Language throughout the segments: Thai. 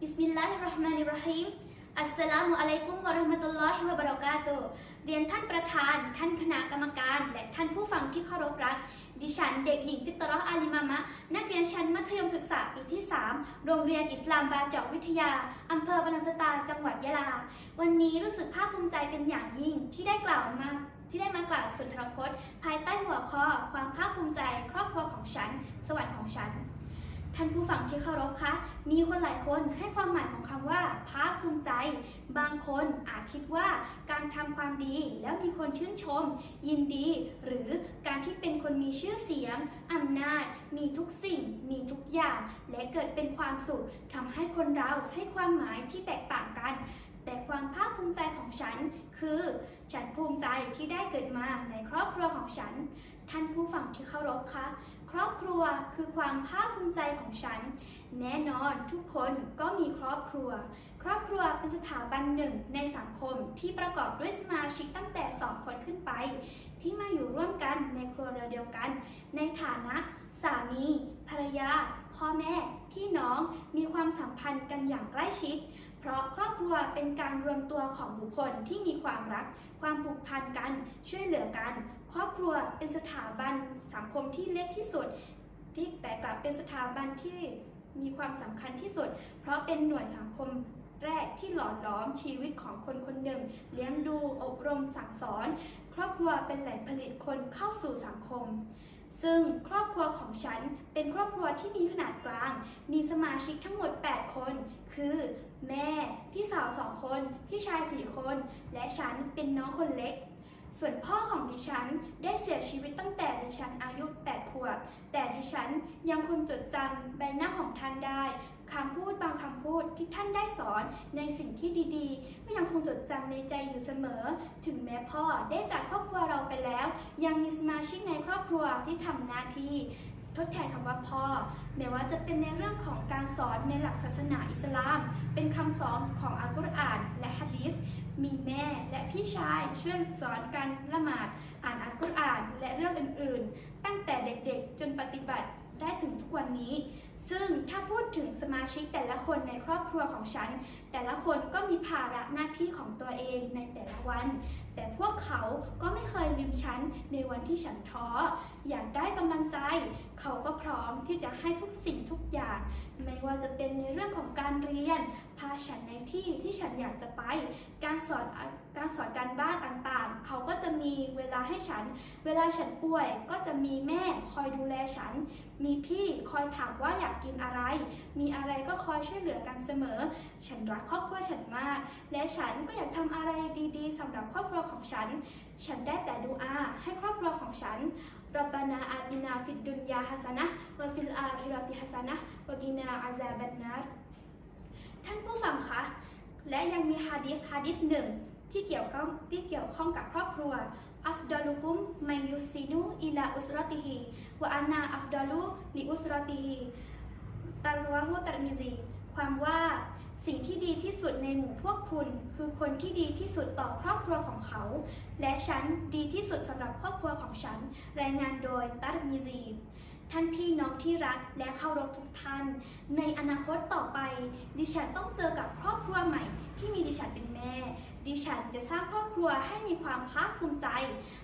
บิสมิลลาฮิรเราะห์มานิรเราะฮีมอัสสลามุอะลัยกุมวะเราะห์มะตุลลอฮิวะบะเราะกาตุเรียนท่านประธาน ท่านคณะกรรมการ และท่านผู้ฟังที่เคารพรัก ดิฉันเด็กหญิงฟิตราะอาลิมามะ นักเรียนชั้นมัธยมศึกษาปีที่ 3 โรงเรียนอิสลามบาเจาะวิทยา อำเภอบรรนังสตา จังหวัดยะลา วันนี้รู้สึกภาคภูมิใจเป็นอย่างยิ่งที่ได้กล่าวมาที่ได้มากล่าวสุนทรพจน์ ภายใต้หัวข้อ ความภาคภูมิใจ ครอบครัวของฉัน สวรรค์ของฉัน ท่านผู้ฟังที่เคารพคะ มีคนหลายคนให้ความหมายของคำว่าภาคภูมิใจ บางคนอาจคิดว่าการทำความดีแล้วมีคนชื่นชม ยินดี หรือการที่เป็นคนมีชื่อเสียงอำนาจ มีทุกสิ่ง มีทุกอย่าง และเกิดเป็นความสุขทำให้คนเราให้ความหมายที่แตกต่างกัน แต่ความภาคภูมิใจของฉัน คือ ฉันภูมิใจที่ได้เกิดมาในครอบครัวของฉัน ท่านผู้ฟังที่เคารพคะ ครอบครัวคือความภาคภูมิใจของฉัน แน่นอนทุกคนก็มีครอบครัว ครอบครัวเป็นสถาบันหนึ่งในสังคมที่ประกอบด้วยสมาชิกตั้งแต่สองคนขึ้นไป ที่มาอยู่ร่วมกันในครัวเรือนเดียวกัน ในฐานะสามี ภรรยา พ่อแม่ พี่น้องมีความสัมพันธ์กันอย่างใกล้ชิด เพราะครอบครัวเป็นการรวมตัวของบุคคลที่มีความรัก ความผูกพันกัน ช่วยเหลือกัน ครอบครัวเป็นสถาบันสังคมที่เล็กที่สุด ที่แต่กลับเป็นสถาบันที่มีความสำคัญที่สุด เพราะเป็นหน่วยสังคมแรกที่หล่อหลอมชีวิตของคนคนหนึ่ง เลี้ยงดูอบรมสั่งสอน ครอบครัวเป็นแหล่งผลิตคนเข้าสู่สังคม ซึ่งครอบครัวของฉันเป็นครอบครัวที่มีขนาดกลาง มีสมาชิกทั้งหมด 8 คน คือ แม่ พี่สาวสองคน พี่ชาย 4 คน และฉันเป็นน้องคนเล็ก ส่วนพ่อของดิฉันได้เสียชีวิตตั้งแต่ดิฉันอายุ 8 ขวบ แต่ดิฉันยังคงจดจำใบหน้าของท่านได้คำพูดบางคำพูดที่ท่านได้สอนในสิ่งที่ดีๆ ก็ยังคงจดจำในใจอยู่เสมอ ถึงแม้พ่อได้จากครอบครัวเราไปแล้ว ยังมีสมาชิกในครอบครัวที่ทำหน้าที่ ดแทนคำว่าพ่อ แม้ว่าจะเป็นในเรื่องของการสอนในหลักศาสนาอิสลาม เป็นคำสอนของอัลกุรอานและฮะดีษมีแม่และพี่ชายช่วยสอนการละหมาด อ่านอัลกุรอานและเรื่องอื่นๆ ตั้งแต่เด็กๆ จนปฏิบัติได้ถึงทุกวันนี้ ซึ่งถ้าพูดถึงสมาชิกแต่ละคนในครอบครัวของฉัน แต่ละคนก็มีภาระหน้าที่ของตัวเองในแต่ละวัน แต่พวกเขาก็ไม่เคยลืมฉันในวันที่ฉันท้อ อยากได้กำลังใจ เขาก็พร้อมที่จะให้ทุกสิ่งทุกอย่าง ไม่ว่าจะเป็นในเรื่องของการเรียน พาฉันในที่ที่ฉันอยากจะไป การสอนการสอนการบ้านต่าง มีเวลาให้ฉัน เวลาฉันป่วยก็จะมีแม่คอยดูแลฉัน มีพี่คอยถามว่าอยากกินอะไร มีอะไรก็คอยช่วยเหลือกันเสมอ ฉันรักครอบครัวฉันมาก และฉันก็อยากทำอะไรดีๆสำหรับครอบครัวของฉัน ฉันได้แต่ดูอาให้ครอบครัวของฉันรับบานาอาตินาฟิดดุนยาฮัสนะวะฟิลอาคิรติฮัสนะวะกินาอาซาบันนารท่านผู้ฟังคะ และยังมีฮะดิษฮะดิษหนึ่ง ที่เกี่ยวข้องที่เกี่ยวข้องกับครอบครัวอัฟดาลุกุมมัยยุซินูอิลาอุสรติฮิวะอานาอัฟดาลุลิอุสรติฮิตารวะฮูตัรมิซีความว่าสิ่งที่ดีที่สุดในหมู่พวกคุณ คือคนที่ดีที่สุดต่อครอบครัวของเขา และฉันดีที่สุดสำหรับครอบครัวของฉัน รายงานโดยตัรมิซี ท่านพี่น้องที่รักและเคารพทุกท่าน ในอนาคตต่อไป ดิฉันต้องเจอกับครอบครัวใหม่ ที่มีดิฉันเป็นแม่ ดิฉันจะสร้างครอบครัวให้มีความภาคภูมิใจ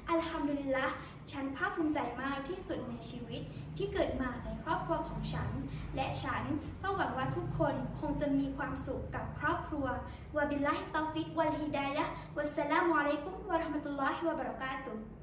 อัลฮัมดุลิลละฉันภาคภูมิใจมากที่สุดในชีวิตที่เกิดมาในครอบครัวของฉัน และฉันก็หวังว่าทุกคนคงจะมีความสุขกับครอบครัววะบิลลาฮิตอฟิกวัลฮิดายะวัสสลามุอะลัยกุมวะราะห์มะตุลลอฮิวะบะเราะกาตุฮ์